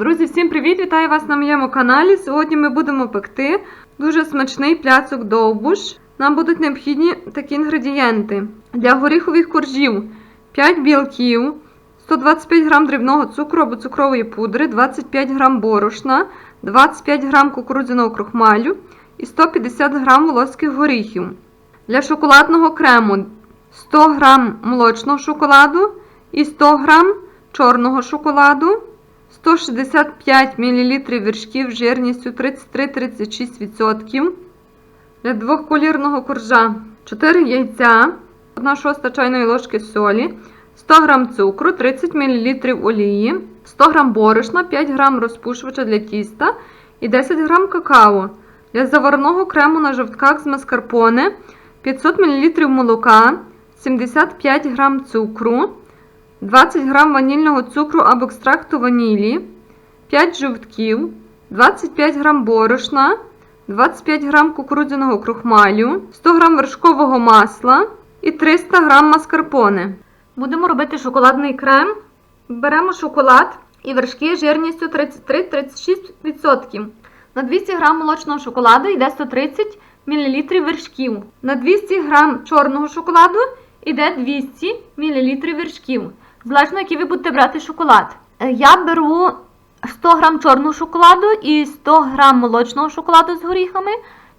Друзі, всім привіт! Вітаю вас на моєму каналі. Сьогодні ми будемо пекти дуже смачний пляцок довбуш. Нам будуть необхідні такі інгредієнти. Для горіхових коржів 5 білків, 125 г дрібного цукру або цукрової пудри, 25 г борошна, 25 г кукурудзяного крохмалю і 150 г волоських горіхів. Для шоколадного крему 100 г молочного шоколаду і 100 г чорного шоколаду. 165 мл вершків жирністю 33-36%. Для двохколірного коржа 4 яйця, 1 шоста чайної ложки солі, 100 г цукру, 30 мл олії, 100 г борошна, 5 г розпушувача для тіста і 10 г какао. Для заварного крему на жовтках з маскарпоне 500 мл молока, 75 г цукру. 20 г ванільного цукру або екстракту ванілі, 5 жовтків, 25 г борошна, 25 г кукурудзяного крохмалю, 100 г вершкового масла і 300 г маскарпоне. Будемо робити шоколадний крем. Беремо шоколад і вершки жирністю 33-36%. На 200 г молочного шоколаду йде 130 мл вершків. На 200 г чорного шоколаду йде 200 мл вершків. Залежно, який ви будете брати шоколад. Е, Я беру 100 г чорного шоколаду і 100 г молочного шоколаду з горіхами.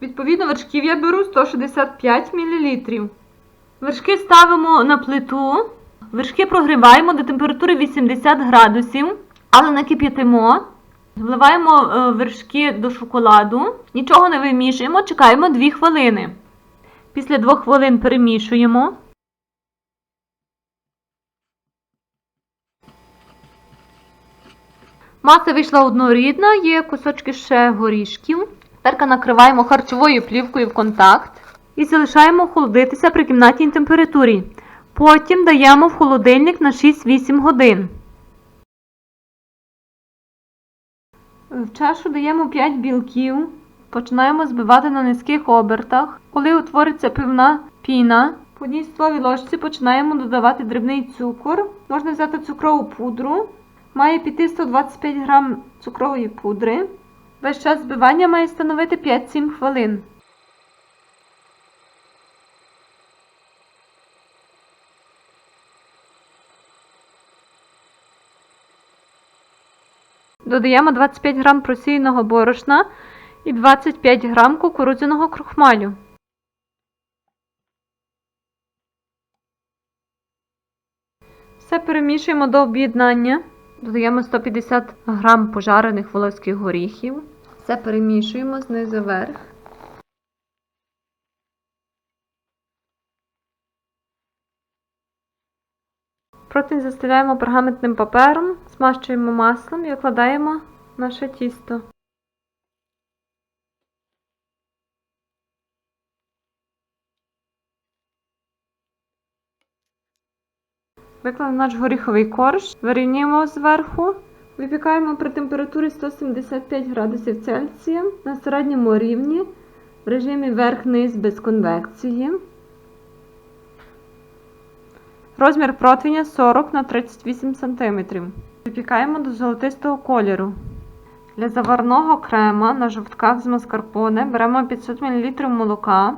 Відповідно, вершків я беру 165 мл. Вершки ставимо на плиту. Вершки прогріваємо до температури 80 градусів, але не кип'ятимо. Вливаємо е, вершки до шоколаду, нічого не вимішуємо, чекаємо 2 хвилини. Після 2 хвилин перемішуємо. Маса вийшла однорідна, є кусочки ще горішків. Тепер накриваємо харчовою плівкою в контакт і залишаємо охолодитися при кімнатній температурі. Потім даємо в холодильник на 6-8 годин. В чашу даємо 5 білків. Починаємо збивати на низьких обертах. Коли утвориться пивна піна, по одній столовій ложці починаємо додавати дрібний цукор. Можна взяти цукрову пудру. Має піти 125 г цукрової пудри. Весь час збивання має становити 5-7 хвилин. Додаємо 25 г просіяного борошна і 25 г кукурудзяного крохмалю. Все перемішуємо до об'єднання. Додаємо 150 г пожарених волоських горіхів. Все перемішуємо знизу вверх. Противень застеляємо пергаментним папером, смащуємо маслом і викладаємо наше тісто. Викладемо наш горіховий корж, вирівнюємо зверху, випікаємо при температурі 175 градусів Цельсія на середньому рівні в режимі верх-низ без конвекції. Розмір противня 40 на 38 см. Випікаємо до золотистого кольору. Для заварного крема на жовтках з маскарпоне беремо 500 мл молока,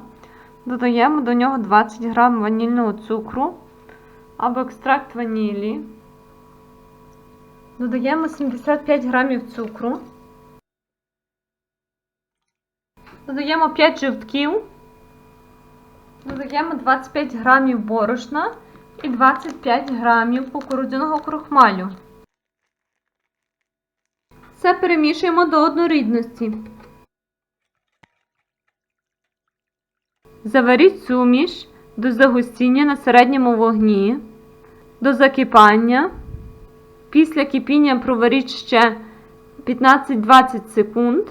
додаємо до нього 20 г ванільного цукру або екстракт ванілі. Додаємо 75 г цукру. Додаємо 5 жовтків. Додаємо 25 г борошна і 25 г кукурудзяного крохмалю. Все перемішуємо до однорідності. Заваріть суміш до загустіння на середньому вогні, до закипання. Після кипіння проваріть ще 15-20 секунд.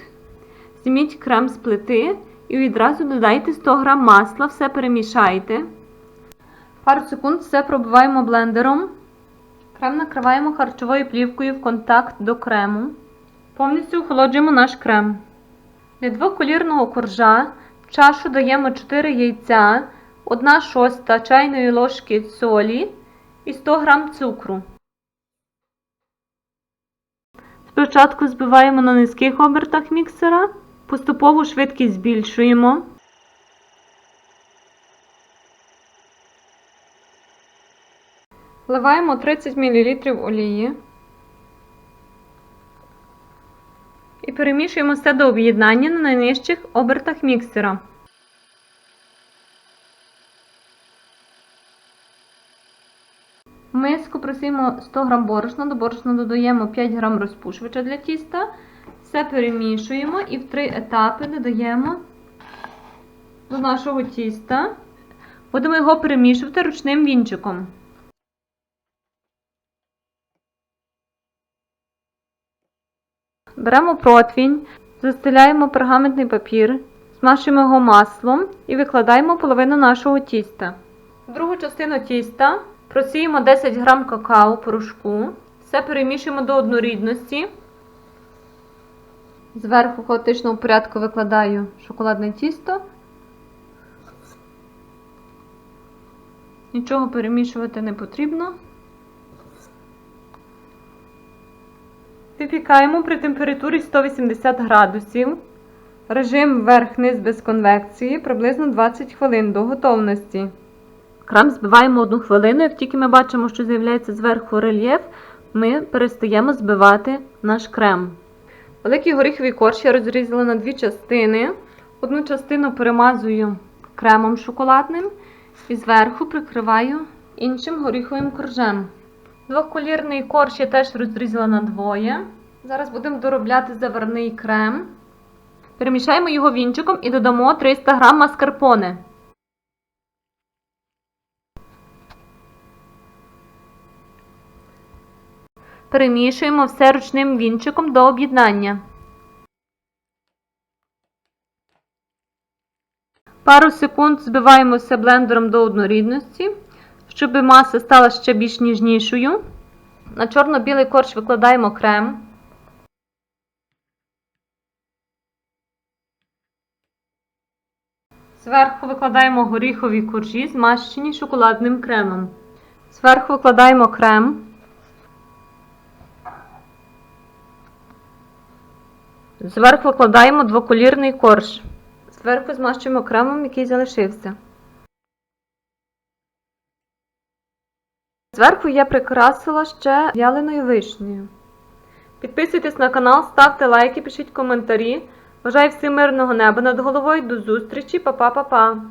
Зніміть крем з плити і відразу додайте 100 г масла, все перемішайте. Пару секунд все пробиваємо блендером. Крем накриваємо харчовою плівкою в контакт до крему. Повністю охолоджуємо наш крем. Для двоколірного коржа в чашу даємо 4 яйця, 1 шоста чайної ложки солі і 100 г цукру. Спочатку збиваємо на низьких обертах міксера, поступово швидкість збільшуємо. Вливаємо 30 мл олії і перемішуємо все до об'єднання на найнижчих обертах міксера. В миску просимо 100 г борошна, до борошна додаємо 5 г розпушувача для тіста. Все перемішуємо і в три етапи додаємо до нашого тіста. Будемо його перемішувати ручним вінчиком. Беремо противінь, застеляємо пергаментний папір, змащуємо його маслом і викладаємо половину нашого тіста. Другу частину тіста просіємо 10 г какао порошку, все перемішуємо до однорідності. Зверху в хаотичному порядку викладаю шоколадне тісто. Нічого перемішувати не потрібно. Випікаємо при температурі 180 градусів. Режим вверх-низ без конвекції приблизно 20 хвилин до готовності. Крем збиваємо одну хвилину, як тільки ми бачимо, що з'являється зверху рельєф, ми перестаємо збивати наш крем. Великий горіховий корж я розрізала на дві частини. Одну частину перемазую кремом шоколадним і зверху прикриваю іншим горіховим коржем. Двоколірний корж я теж розрізала на двоє. Зараз будемо доробляти заварний крем. Перемішаємо його вінчиком і додамо 300 г маскарпоне. Перемішуємо все ручним вінчиком до об'єднання. Пару секунд збиваємо все блендером до однорідності, щоб маса стала ще більш ніжнішою. На чорно-білий корж викладаємо крем. Зверху викладаємо горіхові коржі, змащені шоколадним кремом. Зверху викладаємо крем. Зверху викладаємо двоколірний корж. Зверху змащуємо кремом, який залишився. Зверху я прикрасила ще в'яленою вишнею. Підписуйтесь на канал, ставте лайки, пишіть коментарі. Бажаю всім мирного неба над головою. До зустрічі, па-па-па-па!